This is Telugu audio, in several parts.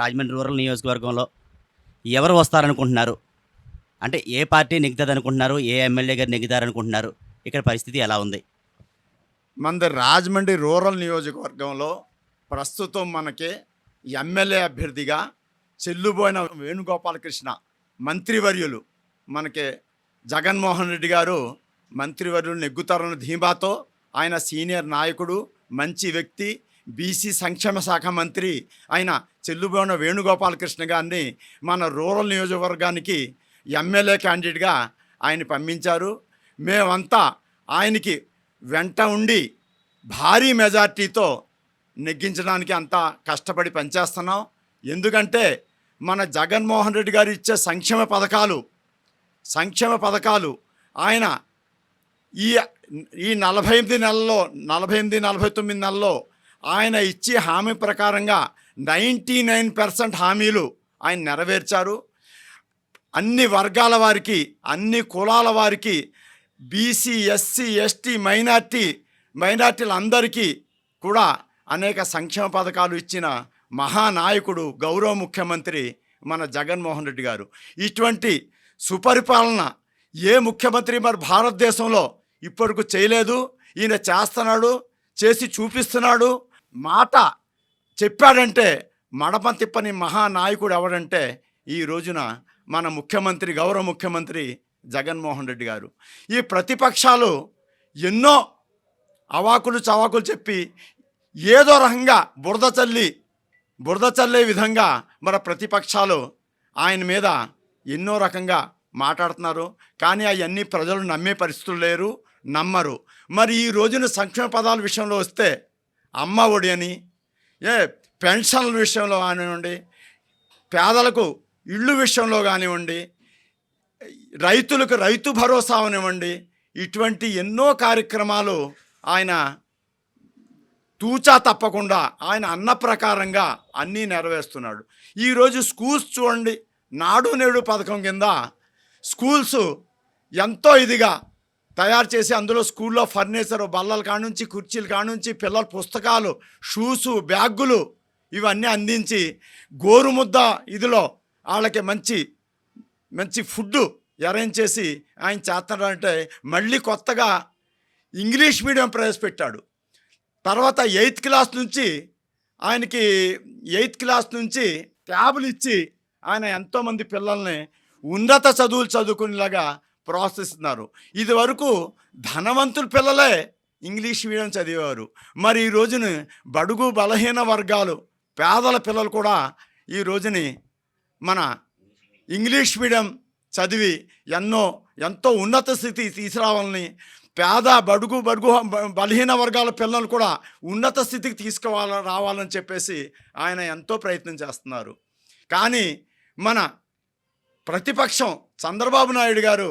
రాజమండ్రి రూరల్ నియోజకవర్గంలో ఎవరు వస్తారనుకుంటున్నారు? అంటే ఏ పార్టీ నెగ్గుతుంది అనుకుంటున్నారు ఏ ఎమ్మెల్యే గారు నెగ్గుతారనుకుంటున్నారు? ఇక్కడ పరిస్థితి ఎలా ఉంది? మనది రాజమండ్రి రూరల్ నియోజకవర్గంలో ప్రస్తుతం మనకి ఎమ్మెల్యే అభ్యర్థిగా చెల్లుబోయిన వేణుగోపాలకృష్ణ మంత్రివర్యులు మనకి జగన్మోహన్ రెడ్డి గారు మంత్రివర్యులు నెగ్గుతారన్న ధీమాతో ఆయన సీనియర్ నాయకుడు మంచి వ్యక్తి బీసీ సంక్షేమ శాఖ మంత్రి ఆయన చెల్లుబోయిన వేణుగోపాలకృష్ణ గారిని మన రూరల్ నియోజకవర్గానికి ఎమ్మెల్యే క్యాండిడేట్గా ఆయన పంపించారు. మేమంతా ఆయనకి వెంట ఉండి భారీ మెజార్టీతో నెగ్గించడానికి అంతా కష్టపడి పనిచేస్తున్నాం. ఎందుకంటే మన జగన్మోహన్ రెడ్డి గారు ఇచ్చే సంక్షేమ పథకాలు సంక్షేమ పథకాలు ఆయన ఈ ఈ నలభై ఎనిమిది నెలల్లో నలభై ఎనిమిది నలభై తొమ్మిది నెలల్లో ఆయన ఇచ్చే హామీ ప్రకారంగా నైంటీ నైన్ పర్సెంట్ హామీలు ఆయన నెరవేర్చారు. అన్ని వర్గాల వారికి అన్ని కులాల వారికి బీసీ ఎస్సీ ఎస్టీ మైనార్టీ మైనార్టీలందరికీ కూడా అనేక సంక్షేమ పథకాలు ఇచ్చిన మహానాయకుడు గౌరవ ముఖ్యమంత్రి మన జగన్మోహన్ రెడ్డి గారు. ఇటువంటి సుపరిపాలన ఏ ముఖ్యమంత్రి మరి భారతదేశంలో ఇప్పటికు చేయలేదు. ఈయన చేస్తున్నాడు చేసి చూపిస్తున్నాడు. మాట చెప్పాడంటే మడపం తిప్పని మహానాయకుడు ఎవడంటే ఈ రోజున మన ముఖ్యమంత్రి గౌరవ ముఖ్యమంత్రి జగన్మోహన్ రెడ్డి గారు. ఈ ప్రతిపక్షాలు ఎన్నో అవాకులు చవాకులు చెప్పి ఏదో రకంగా బురద చల్లి బురద చల్లే విధంగా మన ప్రతిపక్షాలు ఆయన మీద ఎన్నో రకంగా మాట్లాడుతున్నారు. కానీ అవన్నీ ప్రజలు నమ్మే పరిస్థితులు లేరు నమ్మరు. మరి ఈ రోజున సంక్షేమ పదాల విషయంలో వస్తే అమ్మ ఒడి అని. ఏ పెన్షన్ల విషయంలో కానివ్వండి పేదలకు ఇళ్ళు విషయంలో కానివ్వండి రైతులకు రైతు భరోసా అవనివ్వండి ఇటువంటి ఎన్నో కార్యక్రమాలు ఆయన తూచా తప్పకుండా ఆయన అన్న ప్రకారంగా అన్నీ నెరవేరుస్తున్నాడు. ఈరోజు స్కూల్స్ చూడండి నాడు నేడు పథకం కింద స్కూల్స్ ఎంతో ఇదిగా తయారు చేసి అందులో స్కూల్లో ఫర్నిచర్ బల్లల కానుంచి కుర్చీల కానుంచి పిల్లల పుస్తకాలు షూసు బ్యాగులు ఇవన్నీ అందించి గోరుముద్ద ఇదిలో వాళ్ళకి మంచి మంచి ఫుడ్ అరేంజ్ చేసి ఆయన చేస్తున్నాడంటే మళ్ళీ కొత్తగా ఇంగ్లీష్ మీడియం ప్రవేశపెట్టాడు. తర్వాత ఎయిత్ క్లాస్ నుంచి ఆయనకి ఎయిత్ క్లాస్ నుంచి ట్యాబులు ఇచ్చి ఆయన ఎంతోమంది పిల్లల్ని ఉన్నత చదువులు చదువుకునేలాగా ప్రోత్సహిస్తున్నారు ఇది వరకు ధనవంతుల పిల్లలే ఇంగ్లీష్ మీడియం చదివేవారు. మరి ఈ రోజున బడుగు బలహీన వర్గాలు పేదల పిల్లలు కూడా ఈ రోజుని మన ఇంగ్లీష్ మీడియం చదివి ఎన్నో ఎంతో ఉన్నత స్థితి తీసుకురావాలని పేద బడుగు బడుగు బలహీన వర్గాల పిల్లలు కూడా ఉన్నత స్థితికి తీసుకోవాల రావాలని చెప్పేసి ఆయన ఎంతో ప్రయత్నం చేస్తున్నారు. కానీ మన ప్రతిపక్షం చంద్రబాబు నాయుడు గారు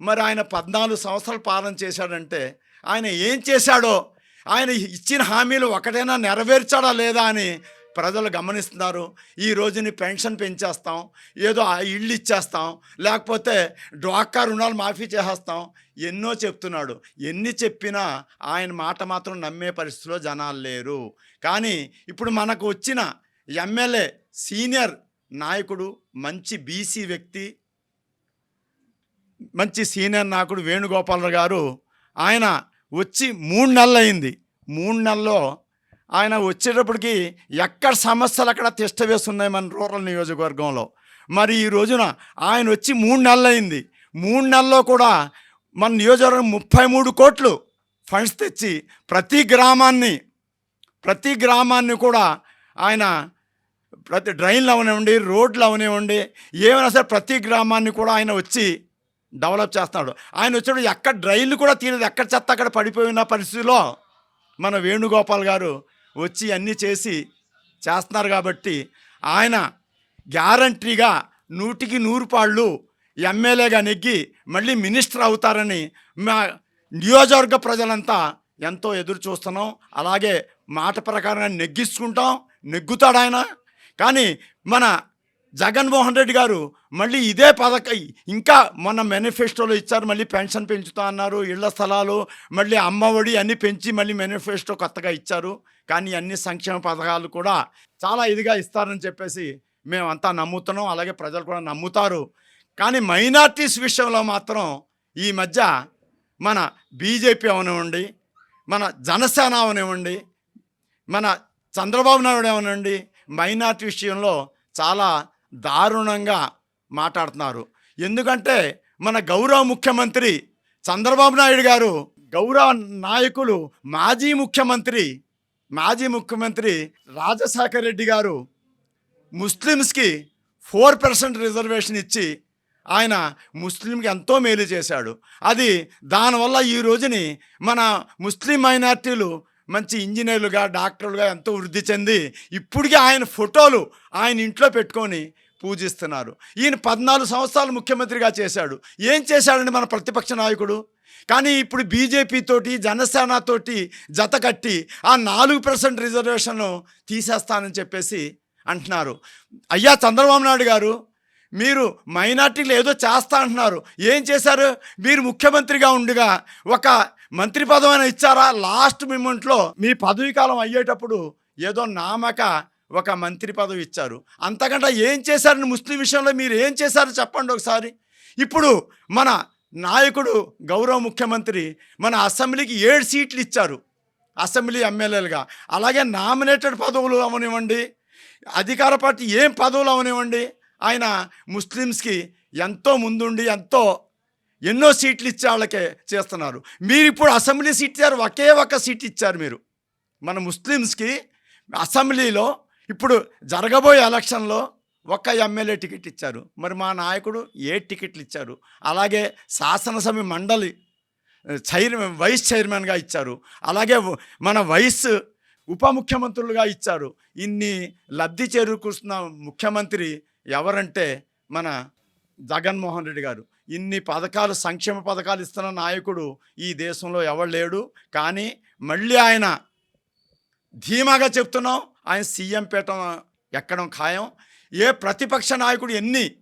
మరి ఆయన పద్నాలుగు సంవత్సరాలు పాలన చేశాడంటే ఆయన ఏం చేశాడో? ఆయన ఇచ్చిన హామీలు ఒకటైనా నెరవేర్చాడా లేదా అని ప్రజలు గమనిస్తున్నారు. ఈ రోజుని పెన్షన్ పెంచేస్తాం ఏదో ఆ ఇల్లు ఇచ్చేస్తాం లేకపోతే డ్వాక్కా రుణాలు మాఫీ చేసేస్తాం. ఎన్నో చెప్తున్నాడు. ఎన్ని చెప్పినా ఆయన మాట మాత్రం నమ్మే పరిస్థితిలో జనాలు లేరు. కానీ ఇప్పుడు మనకు వచ్చిన ఎమ్మెల్యే సీనియర్ నాయకుడు మంచి బీసీ వ్యక్తి మంచి సీనియర్ నాకుడు వేణుగోపాలరావు గారు ఆయన వచ్చి మూడు నెలలు అయింది మూడు నెలల్లో ఆయన వచ్చేటప్పటికి ఎక్కడ సమస్యలు అక్కడ తిష్ట వేస్తున్నాయి మన రూరల్ నియోజకవర్గంలో. మరి ఈ రోజున ఆయన వచ్చి మూడు నెలలు అయింది మూడు నెలల్లో కూడా మన నియోజకవర్గం ముప్పై మూడు కోట్లు ఫండ్స్ తెచ్చి ప్రతి గ్రామాన్ని ప్రతి గ్రామాన్ని కూడా ఆయన ప్రతి డ్రైన్లు అవనివ్వండి రోడ్లు అవనివ్వండి ఏమైనా సరే ప్రతి గ్రామాన్ని కూడా ఆయన వచ్చి డెవలప్ చేస్తున్నాడు. ఆయన వచ్చాడు ఎక్కడ డ్రైన్లు కూడా తీరదు ఎక్కడ చెత్త అక్కడ పడిపోయిన పరిస్థితిలో మన వేణుగోపాల్ గారు వచ్చి అన్నీ చేసి చేస్తున్నారు కాబట్టి ఆయన గ్యారంటీగా నూటికి నూరు పాళ్ళు ఎమ్మెల్యేగా నెగ్గి మళ్ళీ మినిస్టర్ అవుతారని మా నియోజకవర్గ ప్రజలంతా ఎంతో ఎదురు చూస్తున్నాం. అలాగే మాట ప్రకారంగా నెగ్గించుకుంటాం నెగ్గుతాడు ఆయన. కానీ మన జగన్మోహన్ రెడ్డి గారు మళ్ళీ ఇదే పథక ఇంకా మొన్న మేనిఫెస్టోలో ఇచ్చారు మళ్ళీ పెన్షన్ పెంచుతా అన్నారు ఇళ్ళ స్థలాలు మళ్ళీ అమ్మఒడి అన్నీ పెంచి మళ్ళీ మేనిఫెస్టో కొత్తగా ఇచ్చారు. కానీ అన్ని సంక్షేమ పథకాలు కూడా చాలా ఇదిగా ఇస్తారని చెప్పేసి మేమంతా నమ్ముతున్నాం అలాగే ప్రజలు కూడా నమ్ముతారు. కానీ మైనార్టీస్ విషయంలో మాత్రం ఈ మధ్య మన బీజేపీ అవనివ్వండి మన జనసేన అవనివ్వండి మన చంద్రబాబు నాయుడు అవనండి మైనార్టీ విషయంలో చాలా దారుణంగా మాట్లాడుతున్నారు. ఎందుకంటే మన గౌరవ ముఖ్యమంత్రి చంద్రబాబు నాయుడు గారు గౌరవ నాయకులు మాజీ ముఖ్యమంత్రి మాజీ ముఖ్యమంత్రి రాజశేఖర రెడ్డి గారు ముస్లిమ్స్కి ఫోర్ పర్సెంట్ రిజర్వేషన్ ఇచ్చి ఆయన ముస్లింకి ఎంతో మేలు చేశాడు. అది దానివల్ల ఈ రోజుని మన ముస్లిం మైనార్టీలు మంచి ఇంజనీర్లుగా డాక్టర్లుగా ఎంతో వృద్ధి చెంది ఇప్పటికీ ఆయన ఫోటోలు ఆయన ఇంట్లో పెట్టుకొని పూజిస్తున్నారు. ఈయన పద్నాలుగు సంవత్సరాలు ముఖ్యమంత్రిగా చేశాడు. ఏం చేశాడండి మన ప్రతిపక్ష నాయకుడు? కానీ ఇప్పుడు బీజేపీతోటి జనసేనతోటి జత కట్టి ఆ నాలుగు పర్సెంట్ రిజర్వేషన్ను తీసేస్తానని చెప్పేసి అంటున్నారు. అయ్యా చంద్రబాబు నాయుడు గారు మీరు మైనార్టీలు ఏదో చేస్తా అంటున్నారు. ఏం చేశారు? మీరు ముఖ్యమంత్రిగా ఉండగా ఒక మంత్రి పదవి ఇచ్చారా? లాస్ట్ మూమెంట్లో మీ పదవి కాలం అయ్యేటప్పుడు ఏదో నామక ఒక మంత్రి పదవి ఇచ్చారు. అంతకంటే ఏం చేశారని ముస్లిం విషయంలో మీరు ఏం చేశారు? చెప్పండి ఒకసారి. ఇప్పుడు మన నాయకుడు గౌరవ ముఖ్యమంత్రి మన అసెంబ్లీకి ఏడు సీట్లు ఇచ్చారు అసెంబ్లీ ఎమ్మెల్యేలుగా. అలాగే నామినేటెడ్ పదవులు అవనివ్వండి. అధికార పార్టీ ఏం పదవులు అవనివ్వండి? ఆయన ముస్లిమ్స్కి ఎంతో ముందుండి ఎంతో ఎన్నో సీట్లు ఇచ్చే వాళ్ళకే చేస్తున్నారు. మీరు ఇప్పుడు అసెంబ్లీ సీట్ ఇచ్చారు ఒకే ఒక సీట్ ఇచ్చారు మీరు. మన ముస్లిమ్స్కి అసెంబ్లీలో ఇప్పుడు జరగబోయే ఎలక్షన్లో ఒక్క ఎమ్మెల్యే టికెట్ ఇచ్చారు. మరి మా నాయకుడు ఏ టికెట్లు ఇచ్చారు? అలాగే శాసనసభ మండలి చైర్మన్ వైస్ చైర్మన్గా ఇచ్చారు. అలాగే మన వైస్ ఉప ముఖ్యమంత్రులుగా ఇచ్చారు. ఇన్ని లబ్ధి చేరుకూరుస్తున్న ముఖ్యమంత్రి ఎవరంటే మన జగన్మోహన్ రెడ్డి గారు. ఇన్ని పథకాలు సంక్షేమ పథకాలు ఇస్తున్న నాయకుడు ఈ దేశంలో ఎవరు లేడు. కానీ మళ్ళీ ఆయన ధీమాగా చెప్తున్నాం. ఆయన సీఎం పీఠం ఎక్కడం ఖాయం. ఏ ప్రతిపక్ష నాయకుడు ఎన్ని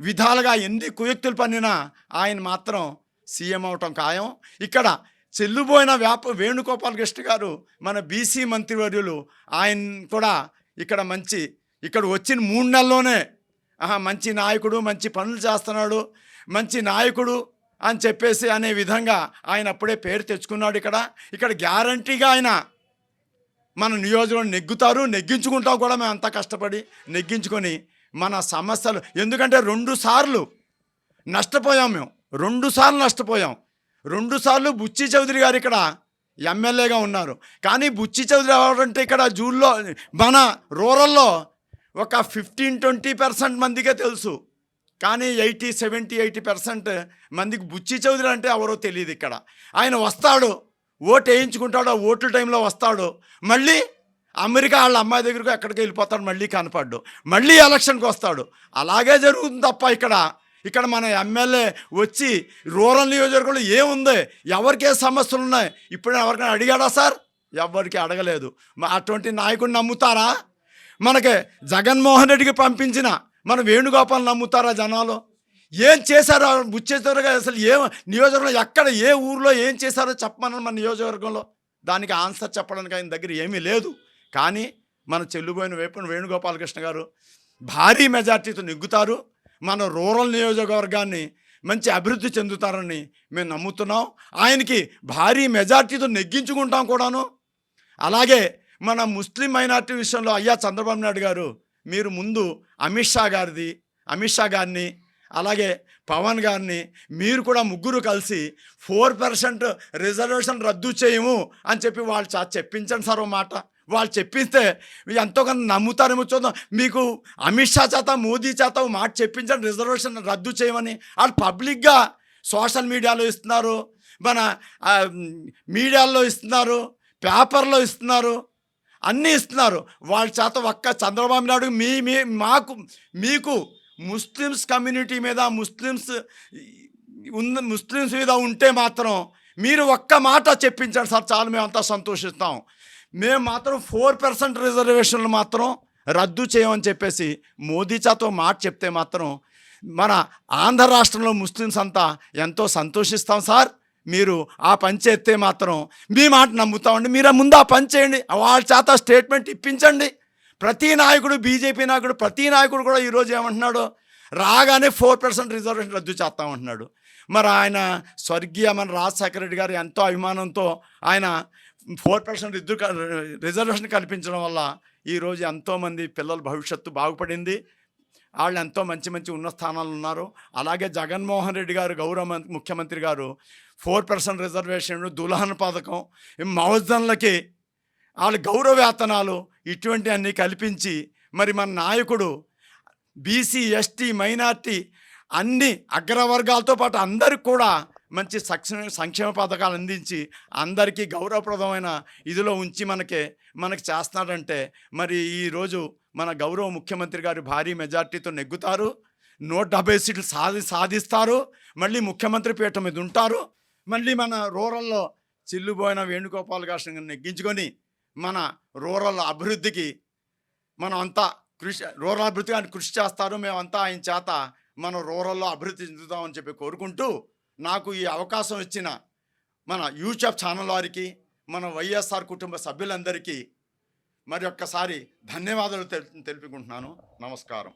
విధాలుగా ఎన్ని కుయుక్తులు పన్నినా ఆయన మాత్రం సీఎం అవటం ఖాయం. ఇక్కడ చెల్లుబోయిన వ్యాప వేణుగోపాలకృష్ణ గారు మన బీసీ మంత్రివర్యులు. ఆయన కూడా ఇక్కడ మంచి ఇక్కడ వచ్చిన మూడు నెలల్లోనే ఆహా మంచి నాయకుడు మంచి పనులు చేస్తున్నాడు మంచి నాయకుడు అని చెప్పేసి అనే విధంగా ఆయన అప్పుడే పేరు తెచ్చుకున్నాడు ఇక్కడ. ఇక్కడ గ్యారంటీగా ఆయన మన నియోజకవర్గం నెగ్గుతారు నెగ్గించుకుంటాం కూడా మేము అంతా కష్టపడి నెగ్గించుకొని మన సమస్యలు. ఎందుకంటే రెండు సార్లు నష్టపోయాం మేము. రెండు సార్లు నష్టపోయాం. రెండు సార్లు బుచ్చి చౌదరి గారు ఇక్కడ ఎమ్మెల్యేగా ఉన్నారు. కానీ బుచ్చి చౌదరి ఎవరంటే ఇక్కడ జూన్లో మన రూరల్లో ఒక ఫిఫ్టీన్ ట్వంటీ పర్సెంట్ మందికే తెలుసు. కానీ ఎయిటీ సెవెంటీ ఎయిటీ పర్సెంట్ మందికి బుచ్చి చౌదరి అంటే ఎవరో తెలియదు ఇక్కడ. ఆయన వస్తాడు ఓటు వేయించుకుంటాడు ఆ ఓట్ల టైంలో వస్తాడు. మళ్ళీ అమెరికా వాళ్ళ అమ్మాయి దగ్గరకు ఎక్కడికి వెళ్ళిపోతాడు మళ్ళీ కనపడ్డు. మళ్ళీ ఎలక్షన్కి వస్తాడు. అలాగే జరుగుతుంది తప్ప ఇక్కడ ఇక్కడ మన ఎమ్మెల్యే వచ్చి రూరల్ నియోజకవర్గంలో ఏముంది? ఎవరికి ఏ సమస్యలు ఉన్నాయి ఇప్పుడు ఎవరికైనా అడిగాడా సార్? ఎవరికి అడగలేదు. అటువంటి నాయకుడిని నమ్ముతారా? మనకి జగన్మోహన్ రెడ్డికి పంపించిన మన వేణుగోపాల్ నమ్ముతారా జనాలు? ఏం చేశారో బుచ్చేశ్వరగా అసలు ఏ నియోజకవర్గంలో ఎక్కడ ఏ ఊర్లో ఏం చేశారో చెప్పమన్నారు మన నియోజకవర్గంలో? దానికి ఆన్సర్ చెప్పడానికి ఆయన దగ్గర ఏమీ లేదు. కానీ మన చెల్లుబోయిన వైపున వేణుగోపాలకృష్ణ గారు భారీ మెజార్టీతో నెగ్గుతారు. మన రూరల్ నియోజకవర్గాన్ని మంచి అభివృద్ధి చెందుతారని మేము నమ్ముతున్నాం. ఆయనకి భారీ మెజార్టీతో నెగ్గించుకుంటాం కూడాను. అలాగే మన ముస్లిం మైనార్టీ విషయంలో అయ్యా చంద్రబాబు నాయుడు గారు మీరు ముందు అమిత్ షా గారిది అమిత్ షా గారిని అలాగే పవన్ గారిని మీరు కూడా ముగ్గురు కలిసి ఫోర్ పర్సెంట్ రిజర్వేషన్ రద్దు చేయము అని చెప్పి వాళ్ళు చా చెప్పించండి సార్ మాట. వాళ్ళు చెప్పిస్తే ఎంతో కొంత నమ్ముతారేమో చూద్దాం. మీకు అమిత్ షా చేత మోదీ చేత మాట చెప్పించండి రిజర్వేషన్ రద్దు చేయమని. వాళ్ళు పబ్లిక్గా సోషల్ మీడియాలో ఇస్తున్నారు మన మీడియాలో మీడియాల్లో ఇస్తున్నారు పేపర్లో ఇస్తున్నారు అన్నీ ఇస్తున్నారు. వాళ్ళ చేత ఒక్క చంద్రబాబు నాయుడు మీ మీ మాకు మీకు ముస్లిమ్స్ కమ్యూనిటీ మీద ముస్లిమ్స్ ఉన్న ముస్లిమ్స్ మీద ఉంటే మాత్రం మీరు ఒక్క మాట చెప్పించండి సార్ చాలు మేము అంతా సంతోషిస్తాం. మేము మాత్రం ఫోర్ పర్సెంట్ రిజర్వేషన్లు మాత్రం రద్దు చేయమని చెప్పేసి మోదీ చేత మాట చెప్తే మాత్రం మన ఆంధ్ర రాష్ట్రంలో ముస్లిమ్స్ అంతా ఎంతో సంతోషిస్తాం సార్. మీరు ఆ పని చేస్తే మాత్రం మీ మాట నమ్ముతామండి మీరు ముందు ఆ పని చేయండి. వాళ్ళ చేత స్టేట్మెంట్ ఇప్పించండి. ప్రతి నాయకుడు బీజేపీ నాయకుడు ప్రతి నాయకుడు కూడా ఈరోజు ఏమంటున్నాడు? రాగానే ఫోర్ పర్సెంట్ రిజర్వేషన్ రద్దు చేస్తామంటున్నాడు మరి ఆయన స్వర్గీయ మన రాజశేఖర రెడ్డి గారు ఎంతో అభిమానంతో ఆయన ఫోర్ పర్సెంట్ రిద్దు రిజర్వేషన్ కల్పించడం వల్ల ఈరోజు ఎంతోమంది పిల్లల భవిష్యత్తు బాగుపడింది. వాళ్ళు ఎంతో మంచి మంచి ఉన్న స్థానాలు ఉన్నారు. అలాగే జగన్మోహన్ రెడ్డి గారు గౌరవ ముఖ్యమంత్రి గారు ఫోర్ పర్సెంట్ రిజర్వేషన్ దులహన్ పథకం ఈ మౌజన్లకి వాళ్ళ గౌరవ వేతనాలు ఇటువంటి అన్నీ కల్పించి మరి మన నాయకుడు బీసీ ఎస్టీ మైనార్టీ అన్ని అగ్రవర్గాలతో పాటు అందరికి కూడా మంచి సక్షేమ సంక్షేమ పథకాలు అందించి అందరికీ గౌరవప్రదమైన ఇదిలో ఉంచి మనకి మనకి చేస్తున్నాడంటే మరి ఈరోజు మన గౌరవ ముఖ్యమంత్రి గారు భారీ మెజార్టీతో నెగ్గుతారు నూట డెబ్బై సీట్లు సాధి సాధిస్తారు మళ్ళీ ముఖ్యమంత్రి పీఠం మీద ఉంటారు మళ్ళీ మన రూరల్లో చిల్లుపోయిన వేణుగోపాల్ గారిని నెగ్గించుకొని మన రూరల్ అభివృద్ధికి మనం అంతా కృషి రూరల్ అభివృద్ధికి ఆయన కృషి చేస్తారు మేమంతా ఆయన చేత మన రూరల్లో అభివృద్ధి చెందుతామని చెప్పి కోరుకుంటూ నాకు ఈ అవకాశం ఇచ్చిన మన యూట్యూబ్ ఛానల్ వారికి మన వైఎస్ఆర్ కుటుంబ సభ్యులందరికీ మరి ఒక్కసారి ధన్యవాదాలు తెలుపుకుంటున్నాను. నమస్కారం.